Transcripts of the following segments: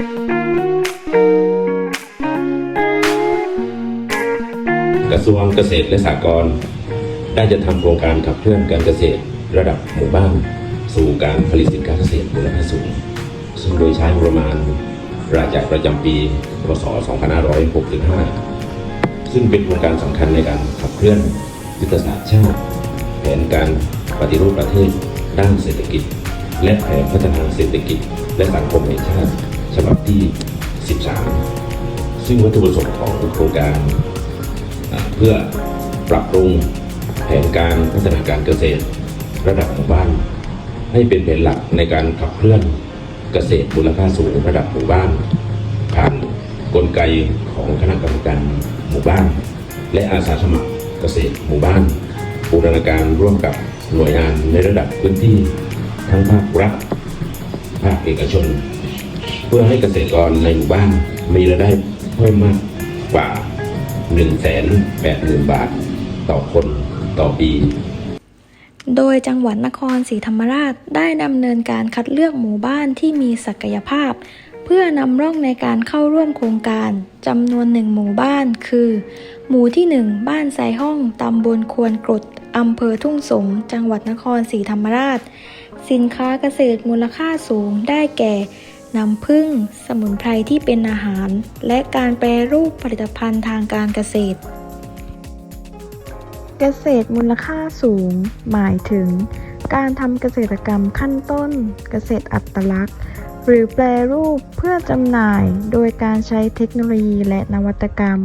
กระทรวงเกษตรและสหกรณ์ได้จะทำโครงการขับเคลื่อนการเกษตรระดับหมู่บ้านสู่การผลิตสินค้าเกษตรมูลค่าสูง ซึ่งโดยใช้งบประมาณรายจ่ายประจำปี พศ 2565 ซึ่งเป็นโครงการสำคัญในการขับเคลื่อนยุทธศาสตร์ชาติ แผนการปฏิรูปประเทศด้านเศรษฐกิจ และแผนพัฒนาเศรษฐกิจ และสังคมแห่งชาติ ฉบับที่ 13 ซึ่งวัตถุประสงค์ของโครงการเพื่อปรับปรุงแผนการพัฒนาการเกษตร ระดับหมู่บ้าน ให้เป็นแผนหลักในการขับเคลื่อนเกษตรมูลค่าสูงระดับหมู่บ้าน ผ่านกลไกของคณะกรรมการหมู่บ้าน และอาสาสมัครเกษตรหมู่บ้านบูรณาการร่วมกับหน่วยงานในระดับพื้นที่ ทั้งภาครัฐภาคเอกชน เพื่อให้เกษตรกรในหมู่บ้านมีรายได้เพิ่มมากกว่า 1 8 0 0 0 0 บาท ต่อคนต่อปี โดยจังหวัดนครศรีธรรมราชได้ดำเนินการคัดเลือกหมู่บ้านที่มีศักยภาพ เพื่อนำร่องในการเข้าร่วมโครงการจำนวนหนึ่งหมู่บ้านคือ หมู่ที่ 1 บ้านไซห้องตำบลควนกรดอำเภอทุ่งสงจังหวัดนครศรีธรรมราช สินค้าเกษตรมูลค่าสูงได้แก่ น้ำผึ้งสมุนไพรที่เป็นอาหาร และการแปรรูปผลิตภัณฑ์ทางการเกษตร เกษตรมูลค่าสูง หมายถึง การทำเกษตรกรรมขั้นต้น เกษตรอัตลักษณ์ หรือแปรรูปเพื่อจำหน่ายโดยการใช้เทคโนโลยีและนวัตกรรม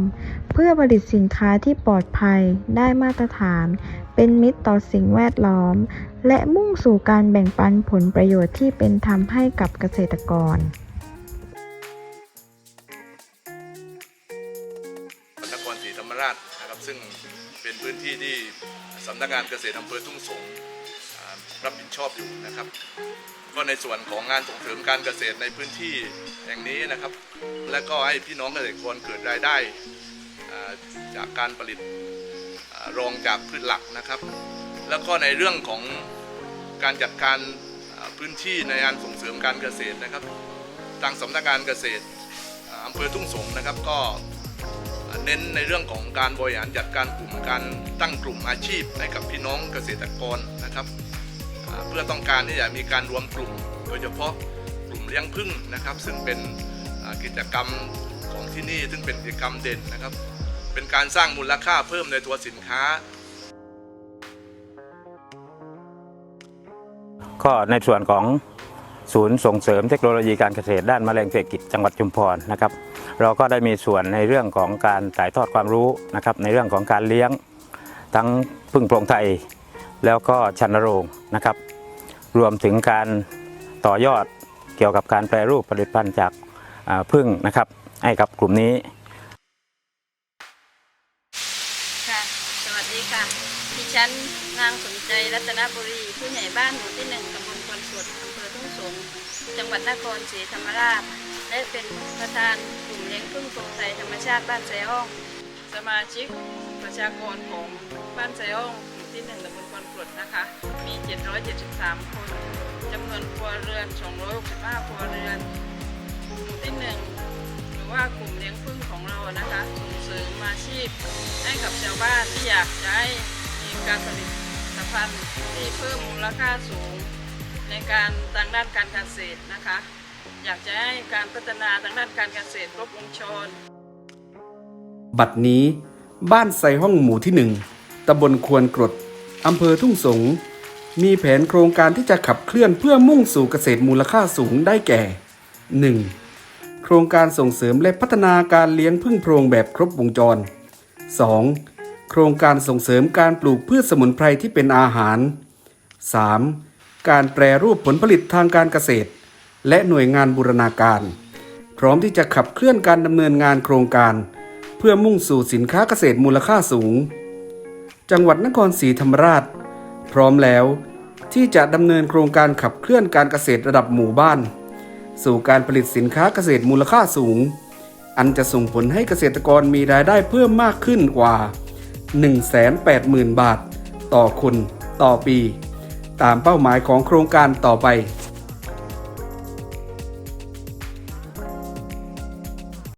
เพื่อผลิตสินค้าที่ปลอดภัยได้มาตรฐาน เป็นมิตรต่อสิ่งแวดล้อม และมุ่งสู่การแบ่งปันผลประโยชน์ที่เป็นธรรมให้กับเกษตรกรนครศรีธรรมราชนะครับซึ่งเป็นพื้นที่ที่สำนักงานเกษตรอำเภอทุ่งสงรับผิดชอบอยู่นะครับ ก็ในส่วนของงานส่งเสริมการเกษตรในพื้นที่แห่งนี้นะครับ และก็ให้พี่น้องเกษตรกรเกิดรายได้จากการผลิต รองจากพืชหลักนะครับ แล้วก็ในเรื่องของการจัดการพื้นที่ในงานส่งเสริมการเกษตรนะครับ ทางสำนักงานเกษตรอำเภอทุ่งสงนะครับก็เน้นในเรื่องของการบริหารจัดการกลุ่มการตั้งกลุ่มอาชีพให้กับพี่น้องเกษตรกรนะครับเพื่อต้องการที่จะมีการรวมกลุ่ม โดยเฉพาะกลุ่มเลี้ยงผึ้งนะครับ ซึ่งเป็นกิจกรรมของที่นี่ซึ่งเป็นกิจกรรมเด่นนะครับ เป็นการสร้างมูลค่าเพิ่มในตัวสินค้า ก็ในส่วนของศูนย์ส่งเสริมเทคโนโลยีการเกษตรด้านแมลงเศรษฐกิจจังหวัดชุมพรนะครับ เราก็ได้มีส่วนในเรื่องของการถ่ายทอดความรู้นะครับ ในเรื่องของการเลี้ยงทั้งพึ่งโปร่งไทย แล้วก็ชันโรงนะครับ รวมถึงการต่อยอดเกี่ยวกับการแปรรูปผลิตภัณฑ์จากพึ่งนะครับ ให้กับกลุ่มนี้ ดีค่ะ ดิฉันนางสนใจรัตนบุรี ผู้ใหญ่บ้านหมู่ที่หนึ่งตำบลควนสวดอำเภอทุ่งสงศ์จังหวัดนครศรีธรรมราช และเป็นประธานกลุ่มเลี้ยงพึ่งโปร่งไทยธรรมชาติบ้านไซอ้อง สมาชิกประชากรของบ้านไซอ้องหมู่ที่หนึ่งตำบลควนสวดนะคะ มี 773 คนจำนวนครัวเรือน 265 ครัวเรือน หมู่ที่หนึ่งหรือว่ากลุ่ม อาชีพ ให้กับชาวบ้านที่อยากจะให้มีการผลิตผลิตภัณฑ์ที่เพิ่มมูลค่าสูง ในการทางด้านการเกษตรนะคะ อยากจะให้การพัฒนาทางด้านการเกษตรครบวงจร บัดนี้บ้านไซห้องหมู่ที่หนึ่งตำบลควนกรดอำเภอทุ่งสง มีแผนโครงการที่จะขับเคลื่อนเพื่อมุ่งสู่เกษตรมูลค่าสูงได้แก่ 1. โครงการส่งเสริมและพัฒนาการเลี้ยงพึ่งโพรงแบบครบวงจร 2. โครงการส่งเสริมการปลูกพืชสมุนไพรที่เป็นอาหาร 3. การแปรรูปผลผลิตทางการเกษตร และหน่วยงานบูรณาการ พร้อมที่จะขับเคลื่อนการดำเนินงานโครงการ เพื่อมุ่งสู่สินค้าเกษตรมูลค่าสูง จังหวัดนครศรีธรรมราช พร้อมแล้วที่จะดำเนินโครงการขับเคลื่อนการเกษตรระดับหมู่บ้าน สู่การผลิตสินค้าเกษตรมูลค่าสูง อันจะส่งผลให้เกษตรกรมีรายได้เพิ่มมากขึ้นกว่า 180,000 บาท ต่อคนต่อปี ตามเป้าหมายของโครงการต่อไป